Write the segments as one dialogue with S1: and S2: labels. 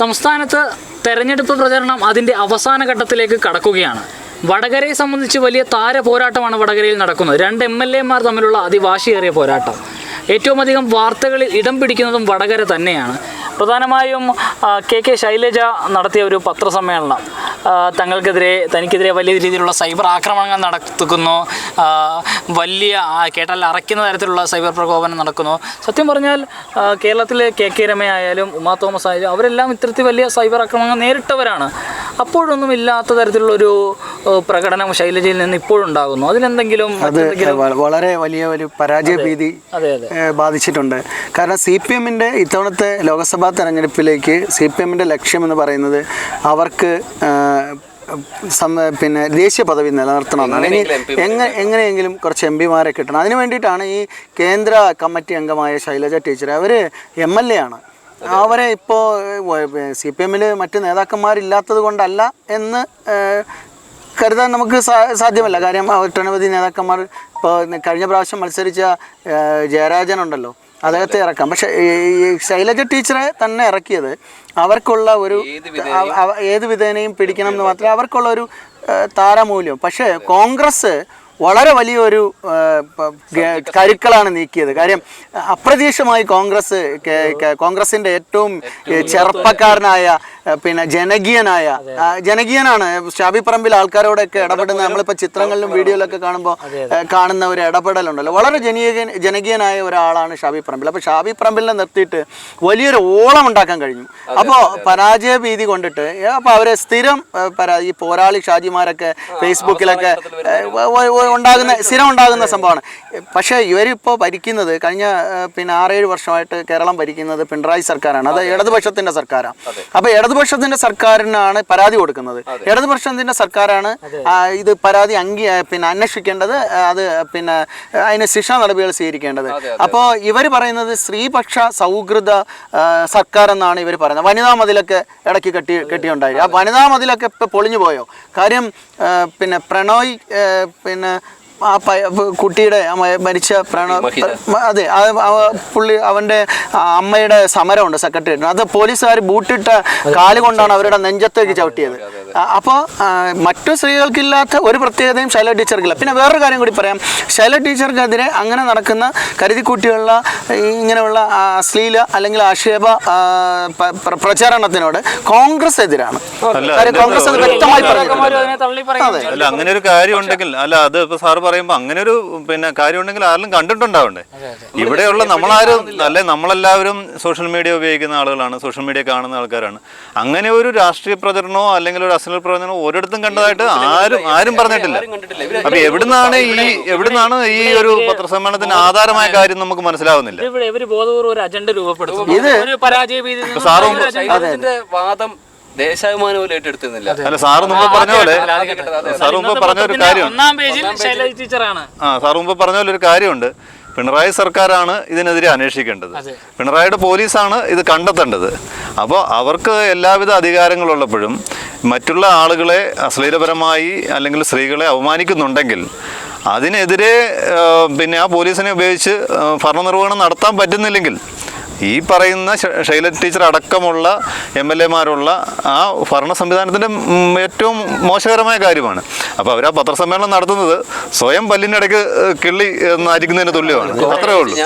S1: സംസ്ഥാനത്ത് തെരഞ്ഞെടുപ്പ് പ്രചരണം അതിന്റെ അവസാന ഘട്ടത്തിലേക്ക് കടക്കുകയാണ്. വടകരയെ സംബന്ധിച്ച് വലിയ താര പോരാട്ടമാണ് വടകരയിൽ നടക്കുന്നത്. രണ്ട് എം എൽ എമാർ തമ്മിലുള്ള അതിവാശിയേറിയ പോരാട്ടം. ഏറ്റവും അധികം വാർത്തകളിൽ ഇടം പിടിക്കുന്നതും വടകര തന്നെയാണ്. പ്രധാനമായും കെ കെ ശൈലജ നടത്തിയ ഒരു പത്രസമ്മേളനം. തങ്ങൾക്കെതിരെ തനിക്കെതിരെ വലിയ രീതിയിലുള്ള സൈബർ ആക്രമണങ്ങൾ നടത്തുന്നു വലിയ കേട്ടാൽ അറയ്ക്കുന്ന തരത്തിലുള്ള സൈബർ പ്രകോപനം നടക്കുന്നു. സത്യം പറഞ്ഞാൽ കേരളത്തിലെ കെ കെ രമയായാലും ഉമാ തോമസ് ആയാലും അവരെല്ലാം ഇത്തരത്തിൽ വലിയ സൈബർ ആക്രമണങ്ങൾ നേരിട്ടവരാണ്. അപ്പോഴൊന്നും ഇല്ലാത്ത തരത്തിലുള്ളൊരു പ്രകടനം ശൈലജയിൽ നിന്ന് ഇപ്പോഴുണ്ടാകുന്നു അതിലെന്തെങ്കിലും
S2: വളരെ വലിയ ഒരു പരാജയ ഭീതി ബാധിച്ചിട്ടുണ്ട്. കാരണം സി പി എമ്മിന്റെ ഇത്തവണത്തെ ലോക്സഭാ തെരഞ്ഞെടുപ്പിലേക്ക് സി പി എമ്മിന്റെ ലക്ഷ്യമെന്ന് പറയുന്നത് അവർക്ക് പിന്നെ ദേശീയ പദവി നിലനിർത്തണമെന്നാണ്. ഇനി എങ്ങനെ എങ്ങനെയെങ്കിലും കുറച്ച് എം പിമാരെ കിട്ടണം. അതിന് വേണ്ടിയിട്ടാണ് ഈ കേന്ദ്ര കമ്മിറ്റി അംഗമായ ശൈലജ ടീച്ചർ. അവർ എം എൽ എ ആണ്. അവരെ ഇപ്പോൾ സി പി എമ്മിൽ മറ്റ് നേതാക്കന്മാരില്ലാത്തത് കൊണ്ടല്ല എന്ന് കരുതാൻ നമുക്ക് സാധ്യമല്ല. കാര്യം ഒട്ടനവധി നേതാക്കന്മാർ ഇപ്പോൾ കഴിഞ്ഞ പ്രാവശ്യം മത്സരിച്ച ജയരാജൻ ഉണ്ടല്ലോ. അദ്ദേഹത്തെ ഇറക്കാം. പക്ഷെ ഈ ശൈലജ ടീച്ചറെ തന്നെ ഇറക്കിയത് അവർക്കുള്ള ഒരു ഏത് വിധേനയും പിടിക്കണം എന്ന് മാത്രമേ അവർക്കുള്ള ഒരു താരമൂല്യം. പക്ഷേ കോൺഗ്രസ് വളരെ വലിയൊരു കരുക്കളാണ് നീക്കിയത്. കാര്യം അപ്രതീക്ഷിതമായി കോൺഗ്രസ് കെ- കെ- കോൺഗ്രസിന്റെ ഏറ്റവും ചെറുപ്പക്കാരനായ പിന്നെ ജനകീയനായ ജനകീയനാണ്. ഷാബി പറമ്പിൽ ആൾക്കാരോടൊക്കെ ഇടപെടുന്ന നമ്മളിപ്പോൾ ചിത്രങ്ങളിലും വീഡിയോയിലൊക്കെ കാണുമ്പോൾ കാണുന്ന ഒരു ഇടപെടലുണ്ടല്ലോ. വളരെ ജനകീയ ജനകീയനായ ഒരാളാണ് ഷാബി പറമ്പിൽ. അപ്പോൾ ഷാബി പറമ്പിലിനെ നിർത്തിയിട്ട് വലിയൊരു ഓളം ഉണ്ടാക്കാൻ കഴിഞ്ഞു. അപ്പോൾ പരാജയ ഭീതി കൊണ്ടിട്ട് അപ്പോൾ അവരെ സ്ഥിരം ഈ പോരാളി ഷാജിമാരൊക്കെ ഫേസ്ബുക്കിലൊക്കെ ഉണ്ടാകുന്ന സ്ഥിരം ഉണ്ടാകുന്ന സംഭവമാണ്. പക്ഷെ ഇവരിപ്പോൾ ഭരിക്കുന്നത് കഴിഞ്ഞ പിന്നെ ആറേഴ് വർഷമായിട്ട് കേരളം ഭരിക്കുന്നത് പിണറായി സർക്കാരാണ്. അത് ഇടതുപക്ഷത്തിന്റെ സർക്കാരാണ്. അപ്പോൾ ഇടതുപക്ഷത്തിന്റെ സർക്കാരിനാണ് പരാതി കൊടുക്കുന്നത്. ഇടതുപക്ഷത്തിന്റെ സർക്കാരാണ് ഇത് പരാതി അംഗീ പിന്നെ അന്വേഷിക്കേണ്ടത് അത് പിന്നെ അതിന് ശിക്ഷാ നടപടികൾ സ്വീകരിക്കേണ്ടത്. അപ്പോൾ ഇവർ പറയുന്നത് സ്ത്രീപക്ഷ സൗഹൃദ സർക്കാർ എന്നാണ് ഇവർ പറയുന്നത്. വനിതാ മതിലൊക്കെ ഇടയ്ക്ക് കെട്ടി കെട്ടിയുണ്ടായി. ആ വനിതാ മതിലൊക്കെ ഇപ്പോൾ പൊളിഞ്ഞു പോയോ? കാര്യം പിന്നെ പ്രണോയ് പിന്നെ ആ കുട്ടിയുടെ മരിച്ച പ്രാണ അതെ പുള്ളി അവന്റെ അമ്മയുടെ സമരമുണ്ട് സെക്രട്ടേറിയറ്റിന് അത് പോലീസുകാർ ബൂട്ടിട്ട കാലുകൊണ്ടാണ് അവരുടെ നെഞ്ചത്തേക്ക് ചവിട്ടിയത്. അപ്പോൾ മറ്റു സ്ത്രീകൾക്കില്ലാത്ത ഒരു പ്രത്യേകതയും ശൈല ടീച്ചർക്കില്ല. പിന്നെ വേറൊരു കാര്യം കൂടി പറയാം. ശൈല ടീച്ചർക്കെതിരെ അങ്ങനെ നടക്കുന്ന കരുതിക്കുട്ടിയുള്ള ഇങ്ങനെയുള്ള അശ്ലീല അല്ലെങ്കിൽ ആക്ഷേപ പ്രചാരണത്തിനോട് കോൺഗ്രസ് എതിരാണ് കോൺഗ്രസ് വ്യക്തമായി
S1: അതിനെ തള്ളി പറയുന്നു
S3: അല്ല അങ്ങനെ ഒരു കാര്യം ഉണ്ടെങ്കിൽ അല്ല അത് ഇപ്പൊ സാറ് പറയുമ്പോ അങ്ങനെ ഒരു പിന്നെ കാര്യം ഉണ്ടെങ്കിൽ ആരെങ്കിലും കണ്ടിട്ടുണ്ടാവണ്ടേ? ഇവിടെയുള്ള നമ്മളാരും അല്ലെ നമ്മളെല്ലാവരും സോഷ്യൽ മീഡിയ ഉപയോഗിക്കുന്ന ആളുകളാണ് സോഷ്യൽ മീഡിയ കാണുന്ന ആൾക്കാരാണ്. അങ്ങനെ ഒരു രാഷ്ട്രീയ പ്രചരണമോ അല്ലെങ്കിൽ ഒരു അശ്ലീല പ്രചരണമോ ഒരിടത്തും കണ്ടതായിട്ട് ആരും ആരും പറഞ്ഞിട്ടില്ല. അപ്പൊ എവിടുന്നാണ് ഈ എവിടുന്നാണ് ഈ ഒരു പത്രസമ്മേളനത്തിന് ആധാരമായ കാര്യം നമുക്ക് മനസ്സിലാവുന്നില്ല.
S1: ഇവിടെ ഇവർ ബോധപൂർവം ഒരു അജണ്ട രൂപപ്പെടുത്തുന്നു ഒരു പരാജയ
S4: വാദം ദേശാഭിമാനം പോലും ഏറ്റെടുത്തിരുന്നില്ല.
S3: അല്ല സാറ് മുമ്പ് പറഞ്ഞ പോലെ സാറ് മുമ്പ് പറഞ്ഞ ഒരു
S1: ടീച്ചറാണ്.
S3: ആ സാർ മുമ്പ് പറഞ്ഞ പോലെ ഒരു കാര്യമുണ്ട്. പിണറായി സർക്കാരാണ് ഇതിനെതിരെ അന്വേഷിക്കേണ്ടത്. പിണറായിയുടെ പോലീസാണ് ഇത് കണ്ടെത്തേണ്ടത്. അപ്പോൾ അവർക്ക് എല്ലാവിധ അധികാരങ്ങളുള്ളപ്പോഴും മറ്റുള്ള ആളുകളെ അശ്ലീലപരമായി അല്ലെങ്കിൽ സ്ത്രീകളെ അപമാനിക്കുന്നുണ്ടെങ്കിൽ അതിനെതിരെ പിന്നെ ആ പോലീസിനെ ഉപയോഗിച്ച് ഭരണനിർവഹണം നടത്താൻ പറ്റുന്നില്ലെങ്കിൽ ഈ പറയുന്ന ശൈല ടീച്ചർ അടക്കമുള്ള എം എൽ എമാരുള്ള ആ ഭരണ സംവിധാനത്തിന്റെ ഏറ്റവും മോശകരമായ കാര്യമാണ്. അപ്പോൾ അവർ ആ പത്രസമ്മേളനം നടത്തുന്നത് സ്വയം പല്ലിന്റെ ഇടയ്ക്ക് കിള്ളി നാരിക്കുന്നതിന് തുല്യമാണ്. അത്രേ ഉള്ളൂ.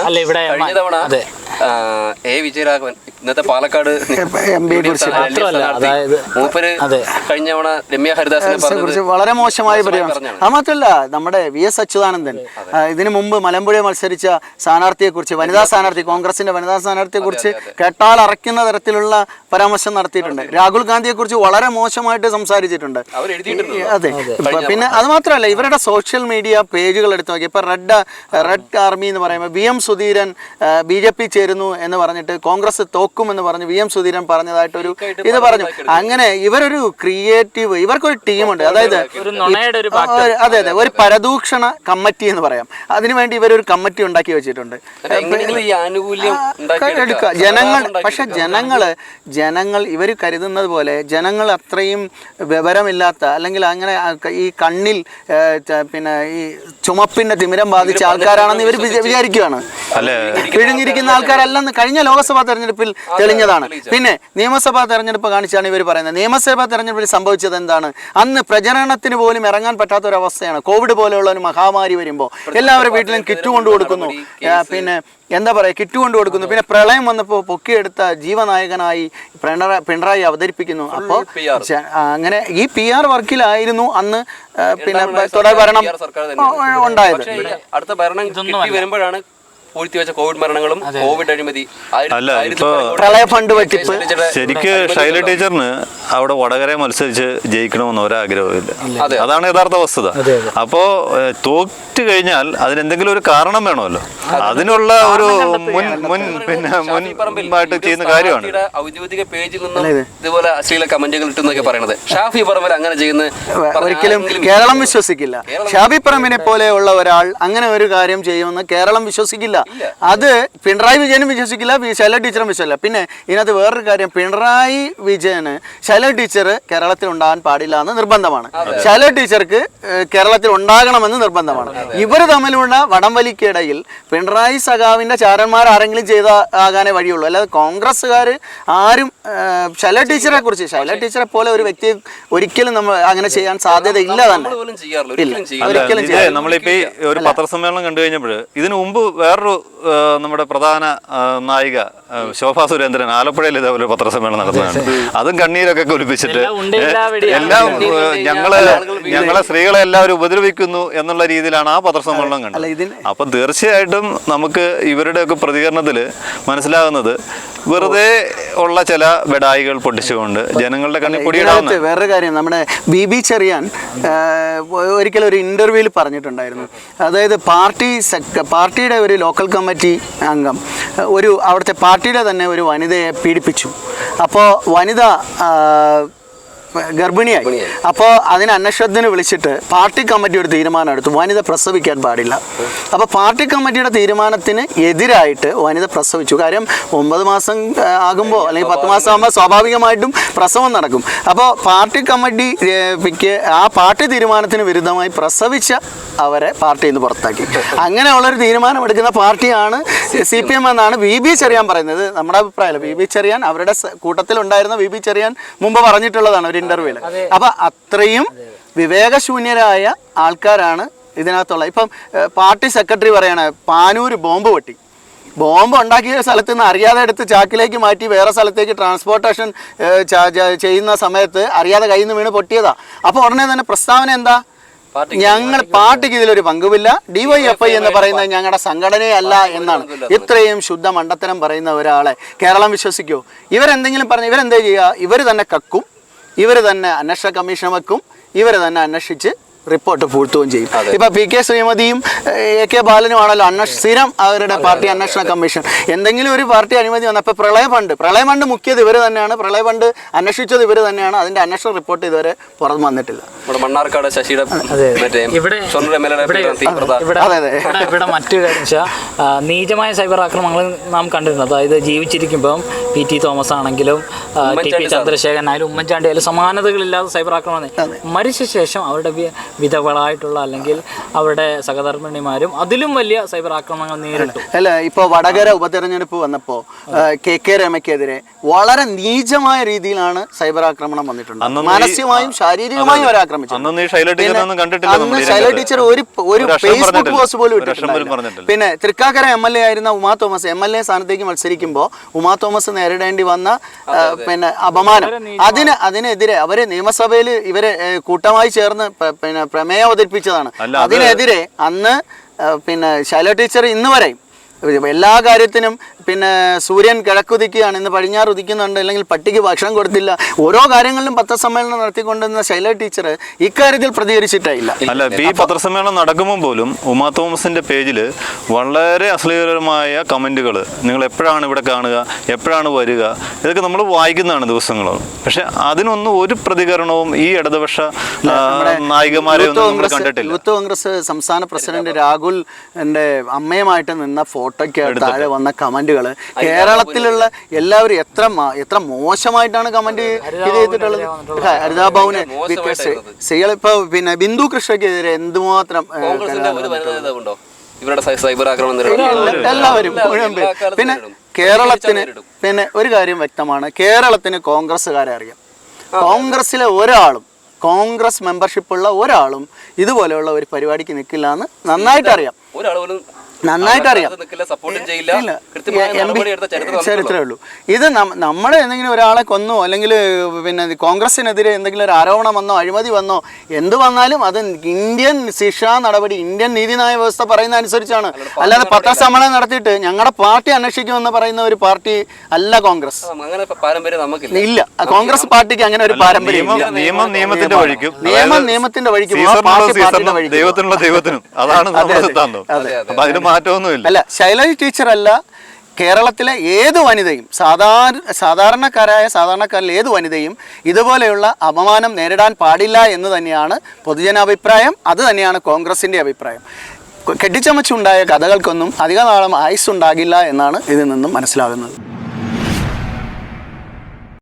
S4: എ. വിജയരാഘവൻ ഇന്നത്തെ പാലക്കാട്
S2: എം കുറിച്ച്.
S1: മാത്രമല്ല, അതായത്
S4: മൂപ്പര്
S1: അതെ.
S4: കഴിഞ്ഞ തവണ രമ്യ ഹരിദാസിനെ
S2: കുറിച്ച്
S4: പറഞ്ഞത്
S2: വളരെ മോശമായി
S4: പരിപാടി.
S2: അത് മാത്രമല്ല നമ്മുടെ വി എസ് അച്യുതാനന്ദൻ ഇതിനു മുമ്പ് മലമ്പുഴ മത്സരിച്ച സ്ഥാനാർത്ഥിയെ കുറിച്ച് വനിതാ സ്ഥാനാർത്ഥി കോൺഗ്രസിന്റെ വനിതാ സ്ഥാനാർത്ഥിയെ കുറിച്ച് കേട്ടാൽ അറയ്ക്കുന്ന തരത്തിലുള്ള പരാമർശം നടത്തിയിട്ടുണ്ട്. രാഹുൽ ഗാന്ധിയെ കുറിച്ച് വളരെ മോശമായിട്ട് സംസാരിച്ചിട്ടുണ്ട്.
S4: അവർ എഴുതിയിട്ടുണ്ട്
S2: അതെ. പിന്നെ അത് മാത്രമല്ല ഇവരുടെ സോഷ്യൽ മീഡിയ പേജുകൾ എടുത്ത് നോക്കി ഇപ്പൊ റെഡ് റെഡ് ആർമി എന്ന് പറയുമ്പോൾ V M Sudheeran B J P ചേരുന്നു എന്ന് പറഞ്ഞിട്ട് കോൺഗ്രസ് തോക്കുമെന്ന് പറഞ്ഞ് വി എം സുധീരൻ പറഞ്ഞതായിട്ടൊരു ഇത് പറഞ്ഞു. അങ്ങനെ ഇവരൊരു ക്രിയേറ്റീവ് ഇവർക്കൊരു ടീമുണ്ട്. അതായത് അതെ അതെ ഒരു പരദൂഷണ കമ്മിറ്റി എന്ന് പറയാം. അതിനുവേണ്ടി ഇവരൊരു കമ്മിറ്റി ഉണ്ടാക്കി വെച്ചിട്ടുണ്ട്. എടുക്കുക ജനങ്ങൾ പക്ഷെ ജനങ്ങൾ ജനങ്ങൾ ഇവർ കരുതുന്നത് പോലെ ജനങ്ങൾ അത്രയും വിവരമില്ലാത്ത അല്ലെങ്കിൽ അങ്ങനെ ഈ കണ്ണിൽ പിന്നെ ഈ ചുമപ്പിന്റെ തിമിരം ബാധിച്ച ആൾക്കാരാണെന്ന് ഇവർ വിചാരിക്കുകയാണ്.
S3: അല്ലേ?
S2: പിഴിഞ്ഞിരിക്കുന്ന ആൾക്കാർ ആൾക്കാരല്ലെന്ന് കഴിഞ്ഞ ലോക്സഭാ തെരഞ്ഞെടുപ്പിൽ തെളിഞ്ഞതാണ്. പിന്നെ നിയമസഭാ തെരഞ്ഞെടുപ്പ് കാണിച്ചാണ് ഇവർ പറയുന്നത്. നിയമസഭാ തെരഞ്ഞെടുപ്പിൽ സംഭവിച്ചത് എന്താണ്? അന്ന് പ്രചരണത്തിന് പോലും ഇറങ്ങാൻ പറ്റാത്ത ഒരു അവസ്ഥയാണ് കോവിഡ് പോലെയുള്ള ഒരു മഹാമാരി വരുമ്പോൾ എല്ലാവരും വീട്ടിലും കിറ്റ് കൊണ്ടു കൊടുക്കുന്നു പിന്നെ എന്താ പറയുക കിറ്റ് കൊണ്ടു കൊടുക്കുന്നു പിന്നെ പ്രളയം വന്നപ്പോൾ പൊക്കിയെടുത്ത ജീവനായകനായി പിണറായി പിണറായി അവതരിപ്പിക്കുന്നു. അപ്പോൾ അങ്ങനെ ഈ പി ആർ വർക്കിലായിരുന്നു അന്ന് പിന്നെ തുടർ ഭരണം ഉണ്ടായത്.
S4: അടുത്ത ഭരണം വരുമ്പോഴാണ് പൂഴ്ത്തിവെച്ച കോവിഡ് മരണങ്ങളും കോവിഡ് അഴിമതി
S3: അല്ല, ഇപ്പോ
S2: പ്രളയ ഫണ്ട് വെട്ടിപ്പ്.
S3: ശരിക്ക് ശൈല ടീച്ചറിന് അവിടെ വടകരെ മത്സരിച്ച് ജയിക്കണമെന്ന് ഒരാഗ്രഹമില്ല
S4: അതെ.
S3: അതാണ് യഥാർത്ഥ വസ്തുത. അപ്പോ തോറ്റു കഴിഞ്ഞാൽ അതിനെന്തെങ്കിലും ഒരു കാരണം വേണമല്ലോ. അതിനുള്ള ഒരു മുൻ മുൻ പിന്നെ മുൻപായിട്ട് ചെയ്യുന്ന കാര്യമാണ്.
S4: ഔദ്യോഗിക പേജിൽ നിന്നും ഇതുപോലെ അശ്ലീല കമന്റുകൾ ഇട്ടെന്നൊക്കെ പറയുന്നത്. ഷാഫി പറമ്പിൽ അങ്ങനെ ചെയ്യുന്ന
S2: ഒരിക്കലും കേരളം വിശ്വസിക്കില്ല. ഷാഫി പറമ്പിനെ പോലെയുള്ള ഒരാൾ അങ്ങനെ ഒരു കാര്യം ചെയ്യുമെന്ന് കേരളം വിശ്വസിക്കില്ല. അത് പിണറായി വിജയനും വിശ്വസിക്കില്ല ശൈല ടീച്ചറും വിശ്വസിക്കില്ല. പിന്നെ ഇതിനകത്ത് വേറൊരു കാര്യം പിണറായി വിജയന് ശൈല ടീച്ചർ കേരളത്തിൽ ഉണ്ടാകാൻ പാടില്ല എന്ന് നിർബന്ധമാണ്. ശൈല ടീച്ചർക്ക് കേരളത്തിൽ ഉണ്ടാകണമെന്ന് നിർബന്ധമാണ്. ഇവർ തമ്മിലുള്ള വടംവലിക്കിടയിൽ പിണറായി സഖാവിന്റെ ചാരന്മാർ ആരെങ്കിലും ചെയ്ത ആകാനേ വഴിയുള്ളൂ. അല്ലാതെ കോൺഗ്രസ്സുകാർ ആരും ശൈല ടീച്ചറെ കുറിച്ച് ശൈല ടീച്ചറെ പോലെ ഒരു വ്യക്തി ഒരിക്കലും നമ്മൾ അങ്ങനെ ചെയ്യാൻ സാധ്യത ഇല്ല തന്നെ.
S4: നമ്മൾ പോലും ചെയ്യാറില്ല. ഒരിക്കലും
S3: നമ്മളിപ്പോ ഈ ഒരു പത്രസമ്മേളനം കണ്ടു കഴിഞ്ഞപ്പോൾ ഇതിനു മുമ്പ് വേറൊരു നമ്മുടെ പ്രധാന നായിക ശോഭാ സുരേന്ദ്രൻ ആലപ്പുഴയിൽ ഇതേപോലെ ഒരു പത്രസമ്മേളനം നടത്തുന്നതാണ് അതും കണ്ണീരൊക്കെ കുലിപ്പിച്ചിട്ട്
S1: എല്ലാം
S3: ഞങ്ങൾ ഞങ്ങളെ സ്ത്രീകളെ എല്ലാവരും ഉപദ്രവിക്കുന്നു എന്നുള്ള രീതിയിലാണ് ആ പത്രസമ്മേളനം കണ്ടത്. അപ്പൊ തീർച്ചയായിട്ടും നമുക്ക് ഇവരുടെയൊക്കെ പ്രതികരണത്തിൽ മനസ്സിലാകുന്നത് വെറുതെ ഉള്ള ചില ബെഡായികൾ പൊട്ടിച്ചുകൊണ്ട് ജനങ്ങളുടെ കണ്ണിൽ പൊടിയിടാവുന്ന
S2: വേറൊരു കാര്യം നമ്മുടെ ബി ബി ചെറിയാൻ ഒരിക്കലും ഒരു ഇന്റർവ്യൂവിൽ പറഞ്ഞിട്ടുണ്ടായിരുന്നു. അതായത് പാർട്ടി പാർട്ടിയുടെ ഒരു ലോക്കൽ കമ്മിറ്റി അംഗം. ഒരു അവിടുത്തെ പാർട്ടിയുടെ തന്നെ ഒരു വനിതയെ പീഡിപ്പിച്ചു. അപ്പോൾ വനിത ഗർഭിണിയായി. അപ്പോൾ അതിന് അന്വേഷണത്തിന് വിളിച്ചിട്ട് പാർട്ടി കമ്മിറ്റി ഒരു തീരുമാനം എടുത്തു. വനിത പ്രസവിക്കാൻ പാടില്ല. അപ്പോൾ പാർട്ടി കമ്മിറ്റിയുടെ തീരുമാനത്തിന് എതിരായിട്ട് വനിത പ്രസവിച്ചു. കാര്യം ഒമ്പത് മാസം ആകുമ്പോ ആകുമ്പോൾ അല്ലെങ്കിൽ പത്ത് മാസം ആകുമ്പോൾ സ്വാഭാവികമായിട്ടും പ്രസവം നടക്കും. അപ്പോൾ പാർട്ടി കമ്മിറ്റി ആ പാർട്ടി തീരുമാനത്തിന് വിരുദ്ധമായി പ്രസവിച്ച അവരെ പാർട്ടിയിൽ നിന്ന് പുറത്താക്കി. അങ്ങനെയുള്ളൊരു തീരുമാനം എടുക്കുന്ന പാർട്ടിയാണ് സി പി എം എന്നാണ് വി ബി ചെറിയാൻ പറയുന്നത്. നമ്മുടെ അഭിപ്രായമല്ല. വി ബി ചെറിയാൻ അവരുടെ കൂട്ടത്തിൽ കൂട്ടത്തിലുണ്ടായിരുന്ന വി ബി ചെറിയാൻ മുമ്പ് പറഞ്ഞിട്ടുള്ളതാണ് ഒരു ഇന്റർവ്യൂവിൽ അപ്പൊ അത്രയും വിവേകശൂന്യരായ ആൾക്കാരാണ് ഇതിനകത്തുള്ള. ഇപ്പം പാർട്ടി സെക്രട്ടറി പറയണ പാനൂര് ബോംബ് പൊട്ടി. ബോംബ് ഉണ്ടാക്കിയ സ്ഥലത്ത് നിന്ന് അറിയാതെ എടുത്ത് ചാക്കിലേക്ക് മാറ്റി വേറെ സ്ഥലത്തേക്ക് ട്രാൻസ്പോർട്ടേഷൻ ചെയ്യുന്ന സമയത്ത് അറിയാതെ കയ്യിൽ നിന്ന് വീണ് പൊട്ടിയതാ. അപ്പോൾ ഉടനെ തന്നെ പ്രസ്താവന എന്താ? ഞങ്ങൾ പാർട്ടിക്ക് ഇതിലൊരു പങ്കുമില്ല ഡിവൈഎഫ്ഐ എന്ന് പറയുന്നത് ഞങ്ങളുടെ സംഘടനയല്ല എന്നാണ്. ഇത്രയും ശുദ്ധ മണ്ടത്തരം പറയുന്ന ഒരാളെ കേരളം വിശ്വസിക്കോ. ഇവരെന്തെങ്കിലും പറഞ്ഞ് ഇവരെന്താ ചെയ്യുക? ഇവർ തന്നെ കക്കും. ഇവർ തന്നെ അന്വേഷണ കമ്മീഷൻ വെക്കും ഇവർ തന്നെ അന്വേഷിച്ച് റിപ്പോർട്ട് പൂഴ്ത്തുകയും ചെയ്യും. ഇപ്പൊ പി കെ ശ്രീമതിയും എ കെ ബാലനുമാണല്ലോ അന്വേഷണ. സ്ഥിരം അവരുടെ പാർട്ടി അന്വേഷണ കമ്മീഷൻ. എന്തെങ്കിലും ഒരു പാർട്ടി അനുമതി വന്നപ്പോൾ പ്രളയ ഫണ്ട് പ്രളയ ഫണ്ട് മുക്കിയത് ഇവർ തന്നെയാണ്. പ്രളയ ഫണ്ട് അന്വേഷിച്ചത് ഇവർ തന്നെയാണ്. അതിന്റെ അന്വേഷണ റിപ്പോർട്ട് ഇതുവരെ പുറത്ത് വന്നിട്ടില്ല.
S4: നമ്മുടെ മണ്ണാർക്കാട് ശശിയുടെ
S1: ഇവിടെ മറ്റൊരു കാര്യം വെച്ചാൽ നീചമായ സൈബർ ആക്രമണങ്ങൾ നാം കണ്ടിട്ടുണ്ട് അതായത് ജീവിച്ചിരിക്കുമ്പം പി ടി തോമസ് ആണെങ്കിലും ടി പി ചന്ദ്രശേഖരൻ ആയാലും ഉമ്മൻചാണ്ടി ആയാലും സമാനതകളില്ലാതെ സൈബർ ആക്രമണം മരിച്ച ശേഷം അവരുടെ വി- വിധവകളായിട്ടുള്ള അല്ലെങ്കിൽ അവരുടെ സഹധർമ്മിണിമാരും അതിലും വലിയ സൈബർ ആക്രമണങ്ങൾ നേരിട്ടു.
S2: അല്ല ഇപ്പോൾ വടകര ഉപതെരഞ്ഞെടുപ്പ് വന്നപ്പോൾ കെ കെ രമയ്ക്കെതിരെ വളരെ നീചമായ രീതിയിലാണ് സൈബർ ആക്രമണം വന്നിട്ടുണ്ട് മാനസികമായും ശാരീരികമായും അവർ ആക്രമിച്ചു.
S3: അന്നൊന്നും ഈ ശൈല ടീച്ചറിനൊന്നും കണ്ടിട്ടില്ല നമ്മൾ ഈ
S2: ശൈല ടീച്ചർ ഒരു ഒരു ഫേസ്ബുക്ക് പോസ്റ്റ് പോലും
S3: പറഞ്ഞിട്ടില്ല.
S2: പിന്നെ തൃക്കാക്കര എം എൽ എ ആയിരുന്ന Uma Thomas. M L A സ്ഥാനത്തേക്ക് മത്സരിക്കുമ്പോൾ ഉമാ തോമസ് നേരിടേണ്ടി വന്ന പിന്നെ അപമാനം. അതിന് അതിനെതിരെ അവർ നിയമസഭയിൽ ഇവരെ കൂട്ടമായി ചേർന്ന് പിന്നെ പ്രമേയം അവതരിപ്പിച്ചതാണ്.
S3: അല്ല, അത്
S2: അതിനെതിരെ അന്ന് പിന്നെ ശൈല ടീച്ചർ ഇന്ന് വരെയും എല്ലാ കാര്യത്തിനും പിന്നെ സൂര്യൻ കിഴക്കുദിക്കുകയാണ് ഇന്ന് പടിഞ്ഞാറ് ഉദിക്കുന്നുണ്ട് അല്ലെങ്കിൽ പട്ടിക്ക് ഭക്ഷണം കൊടുത്തില്ല ഓരോ കാര്യങ്ങളിലും പത്രസമ്മേളനം നടത്തിക്കൊണ്ടിരുന്ന ശൈല ടീച്ചർ ഇക്കാര്യത്തിൽ പ്രതികരിച്ചിട്ടില്ല
S3: അല്ല ഈ പത്രസമ്മേളനം നടക്കുമ്പോൾ പോലും ഉമാ തോമസിന്റെ പേജിൽ വളരെ അശ്ലീലമായ കമന്റുകൾ നിങ്ങൾ എപ്പോഴാണ് ഇവിടെ കാണുക? എപ്പോഴാണ് വരിക? ഇതൊക്കെ നമ്മൾ വായിക്കുന്നതാണ് ദിവസങ്ങളോളം. പക്ഷെ അതിനൊന്നും ഒരു പ്രതികരണവും ഈ ഇടതുപക്ഷ നായികമാരെ
S2: യൂത്ത് കോൺഗ്രസ്
S3: കണ്ടിട്ടില്ല.
S2: യൂത്ത് കോൺഗ്രസ് സംസ്ഥാന പ്രസിഡന്റ് രാഹുൽ എന്റെ അമ്മയുമായിട്ട് നിന്ന ഫോട്ടോയ്ക്ക് താഴെ വന്ന കമന്റുകൾ കേരളത്തിലുള്ള എല്ലാവരും എത്ര എത്ര മോശമായിട്ടാണ് കമന്റ് ഇത് ചെയ്തിട്ടുള്ളത്? ഹരിതാഭവന് സ്ത്രീകളിപ്പോ പിന്നെ ബിന്ദു കൃഷ്ണക്കെതിരെ എന്തുമാത്രം
S4: ഇവരുടെ സൈബർ ആക്രമണം
S2: എല്ലാവരും പിന്നെ. കേരളത്തിന് പിന്നെ ഒരു കാര്യം വ്യക്തമാണ്. കേരളത്തിന് കോൺഗ്രസ്സുകാരെ അറിയാം. കോൺഗ്രസ്സിലെ ഒരാളും കോൺഗ്രസ് മെമ്പർഷിപ്പുള്ള ഒരാളും ഇതുപോലെയുള്ള ഒരു പരിപാടിക്ക് നിൽക്കില്ല എന്ന് നന്നായിട്ട് അറിയാം നന്നായിട്ട് അറിയാം. ചരിത്രമേ ഉള്ളൂ ഇത് നമ്മുടെ എന്തെങ്കിലും ഒരാളെ കൊന്നോ അല്ലെങ്കിൽ പിന്നെ കോൺഗ്രസിനെതിരെ എന്തെങ്കിലും ഒരു ആരോപണം വന്നോ അഴിമതി വന്നോ എന്ത് വന്നാലും അത് ഇന്ത്യൻ ശിക്ഷാ നടപടി ഇന്ത്യൻ നീതിന്യായ വ്യവസ്ഥ പറയുന്ന അനുസരിച്ചാണ്. അല്ലാതെ പത്രസമ്മേളനം നടത്തിയിട്ട് ഞങ്ങളുടെ പാർട്ടി അന്വേഷിക്കുമെന്ന് പറയുന്ന ഒരു പാർട്ടി അല്ല കോൺഗ്രസ്.
S4: അങ്ങനെ പാരമ്പര്യം നമുക്കില്ല.
S2: ഇല്ല. കോൺഗ്രസ് പാർട്ടിക്ക് അങ്ങനെ ഒരു പാരമ്പര്യം
S3: നിയമം നിയമത്തിന്റെ വഴിക്കും.
S2: നിയമം നിയമത്തിന്റെ വഴിക്കും.
S3: ദൈവത്തിനുള്ള ദൈവത്തിനും. അതാണ് അതിന് മാറ്റമൊന്നുമില്ല.
S2: അല്ല ശൈലജ ടീച്ചർ അല്ല കേരളത്തിലെ ഏത് വനിതയും സാധാരണ സാധാരണക്കാരായ സാധാരണക്കാരിൽ ഏത് വനിതയും ഇതുപോലെയുള്ള അപമാനം നേരിടാൻ പാടില്ല എന്ന് തന്നെയാണ് പൊതുജനാഭിപ്രായം അത് തന്നെയാണ് കോൺഗ്രസിന്റെ അഭിപ്രായം. കെട്ടിച്ചമച്ചുണ്ടായ കഥകൾക്കൊന്നും അധിക നാളം ആയുസ് ഉണ്ടാകില്ല എന്നാണ് ഇതിൽ നിന്നും മനസ്സിലാകുന്നത്.